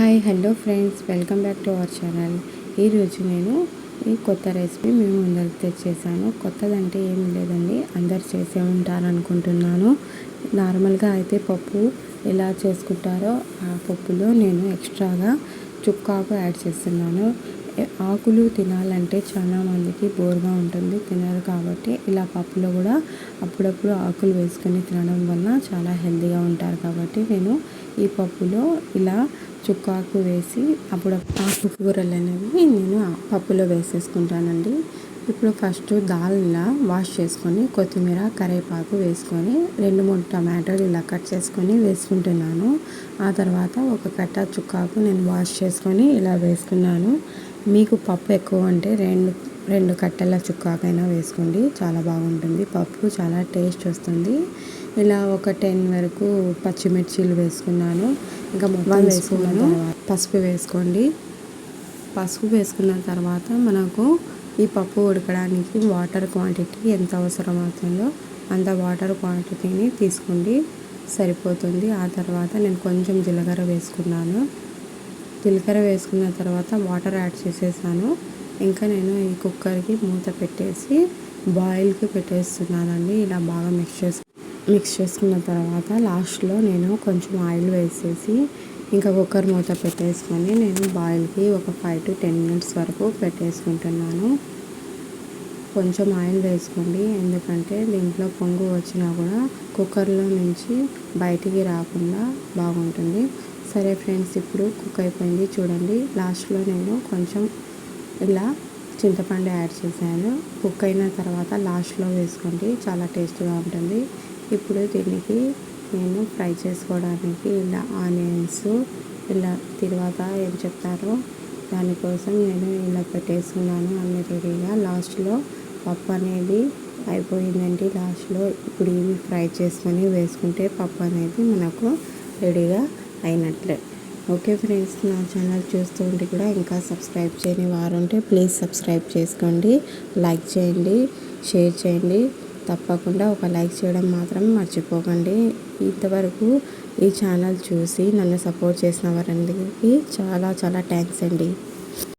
Hi hello friends. Welcome back to our channel. ఈరోజు నేను ఈ కొత్త రెసిపీ మేము ముందరికి తెచ్చేసాను. కొత్తదంటే ఏం లేదండి. అందరు చేసే ఉంటారు అనుకుంటున్నాను నార్మల్గా అయితే పప్పు ఎలా చేసుకుంటారో ఆ పప్పులో నేను ఎక్స్ట్రాగా చుక్కాకు యాడ్ చేస్తున్నాను. ఆకులు తినాలంటే చాలా మందికి బోర్గా ఉంటుంది. తినరు కాబట్టి ఇలా పప్పులో కూడా అప్పుడప్పుడు ఆకులు వేసుకొని తినడం వల్ల చాలా హెల్తీగా ఉంటారు కాబట్టి నేను ఈ పప్పులో ఇలా చుక్కాకు వేసి అప్పుడు ఆకుకూరలు అనేవి నేను పప్పులో వేసేసుకుంటానండి. ఇప్పుడు ఫస్ట్ దాల్ ఇలా వాష్ చేసుకొని కొత్తిమీర కరివేపాకు వేసుకొని రెండు మూడు టమాటాలు ఇలా కట్ చేసుకొని వేసుకుంటున్నాను. ఆ తర్వాత ఒక కట్ట చుక్కాకు నేను వాష్ చేసుకొని ఇలా వేసుకున్నాను. మీకు పప్పు ఎక్కువ అంటే రెండు రెండు కట్టెల చుక్కాకైనా వేసుకోండి. చాలా బాగుంటుంది. పప్పు చాలా టేస్ట్ వస్తుంది. ఇలా ఒక టెన్ వరకు పచ్చిమిర్చీలు వేసుకున్నాను. ఇంకా మొత్తం వేసుకున్నాను పసుపు వేసుకోండి. పసుపు వేసుకున్న తర్వాత మనకు ఈ పప్పు ఉడకడానికి వాటర్ క్వాంటిటీ ఎంత అవసరం అవుతుందో అంత వాటర్ క్వాంటిటీని తీసుకోండి. సరిపోతుంది. ఆ తర్వాత నేను కొంచెం జీలకర్ర వేసుకున్నాను. జీలకర్ర వేసుకున్న తర్వాత వాటర్ యాడ్ చేసేసాను. ఇంకా నేను ఈ కుక్కర్కి మూత పెట్టేసి బాయిల్కి పెట్టేస్తున్నానండి. ఇలా బాగా మిక్స్ చేసి మిక్స్ చేసుకున్న తర్వాత లాస్ట్లో నేను కొంచెం ఆయిల్ వేసేసి ఇంకా కుక్కర్ మూత పెట్టేసుకొని నేను బాయిల్కి ఒక ఫైవ్ టు టెన్ మినిట్స్ వరకు పెట్టేసుకుంటున్నాను. కొంచెం ఆయిల్ వేసుకోండి. ఎందుకంటే దీంట్లో పొంగు వచ్చినా కూడా కుక్కర్లో నుంచి బయటికి రాకుండా బాగుంటుంది. సరే ఫ్రెండ్స్ ఇప్పుడు కుక్ అయిపోయింది. చూడండి లాస్ట్లో నేను కొంచెం ఇలా చింతపండు యాడ్ చేశాను. కుక్ అయిన తర్వాత లాస్ట్లో వేసుకోండి. చాలా టేస్ట్గా ఉంటుంది. ఇప్పుడు దీనికి నేను ఫ్రై చేసుకోవడానికి ఇలా ఆనియన్స్ ఇలా తర్వాత ఏం చెప్తారో దానికోసం నేను ఇలా పెట్టేసుకున్నాను. అన్ని రెడీగా. లాస్ట్లో పప్పు అనేది అయిపోయిందండి. లాస్ట్లో ఇప్పుడు ఇవి ఫ్రై చేసుకొని వేసుకుంటే పప్పు అనేది మనకు రెడీగా అయినట్లే. ఓకే ఫ్రెండ్స్ నా ఛానల్ చూస్తూ ఉంటే కూడా ఇంకా సబ్స్క్రైబ్ చేయని వారు ఉంటే ప్లీజ్ సబ్స్క్రైబ్ చేసుకోండి లైక్ చేయండి షేర్ చేయండి. తప్పకుండా ఒక లైక్ చేయడం మాత్రం మర్చిపోకండి. ఇంతవరకు ఈ ఛానల్ చూసి నన్ను సపోర్ట్ చేసిన వారందరికీ చాలా చాలా థ్యాంక్స్ అండి.